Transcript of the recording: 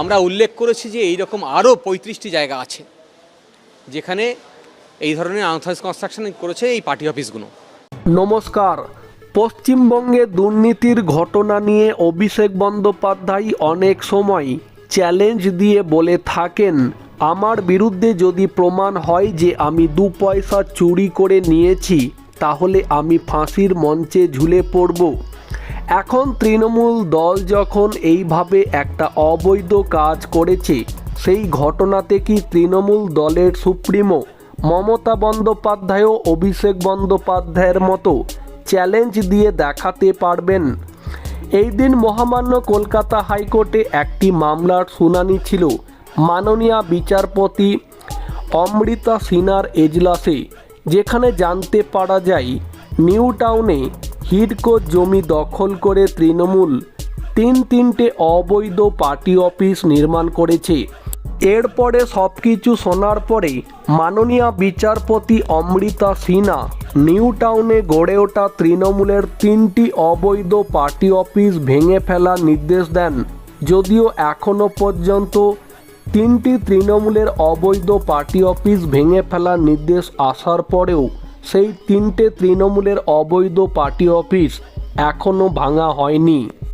আমরা উল্লেখ করেছি যে এই রকম আরও পঁয়ত্রিশটি জায়গা আছে, যেখানে এই ধরনের আনথার্স কনস্ট্রাকশন করেছে এই পার্টি অফিসগুলো নমস্কার। পশ্চিমবঙ্গে দুর্নীতির ঘটনা নিয়ে অভিষেক বন্দ্যোপাধ্যায় অনেক সময় চ্যালেঞ্জ দিয়ে বলে থাকেন, আমার বিরুদ্ধে যদি প্রমাণ হয় যে আমি দু পয়সা চুরি করে নিয়েছি, তাহলে আমি ফাঁসির মঞ্চে ঝুলে পড়ব। এখন তৃণমূল দল যখন এইভাবে একটা অবৈধ কাজ করেছে, সেই ঘটনাতে কি তৃণমূল দলের সুপ্রিমো মমতা বন্দ্যোপাধ্যায়ও অভিষেক বন্দ্যোপাধ্যায়ের মতো চ্যালেঞ্জ দিয়ে দেখাতে পারবেন? এই দিন মহামান্য কলকাতা হাইকোর্টে একটি মামলার শুনানি ছিল। মাননীয় বিচারপতি অমৃতা সিনার এজলাসে, যেখানে জানতে পারা যায়, নিউ টাউনে হিডকো জমি দখল করে তৃণমূল। তিন তিনটে অবৈধ পার্টি অফিস নির্মাণ করেছে। এরপরে সব কিছু শোনার পরে মাননীয় বিচারপতি অমৃতা সিনহা নিউ টাউনে গড়ে ওঠা তৃণমূলের তিনটি অবৈধ পার্টি অফিস ভেঙে ফেলার নির্দেশ দেন। যদিও এখনও পর্যন্ত তিনটি তৃণমূলের অবৈধ পার্টি অফিস ভেঙে ফেলার নির্দেশ আসার পরেও সেই তিনটে তৃণমূলের অবৈধ পার্টি অফিস এখনও ভাঙা হয়নি।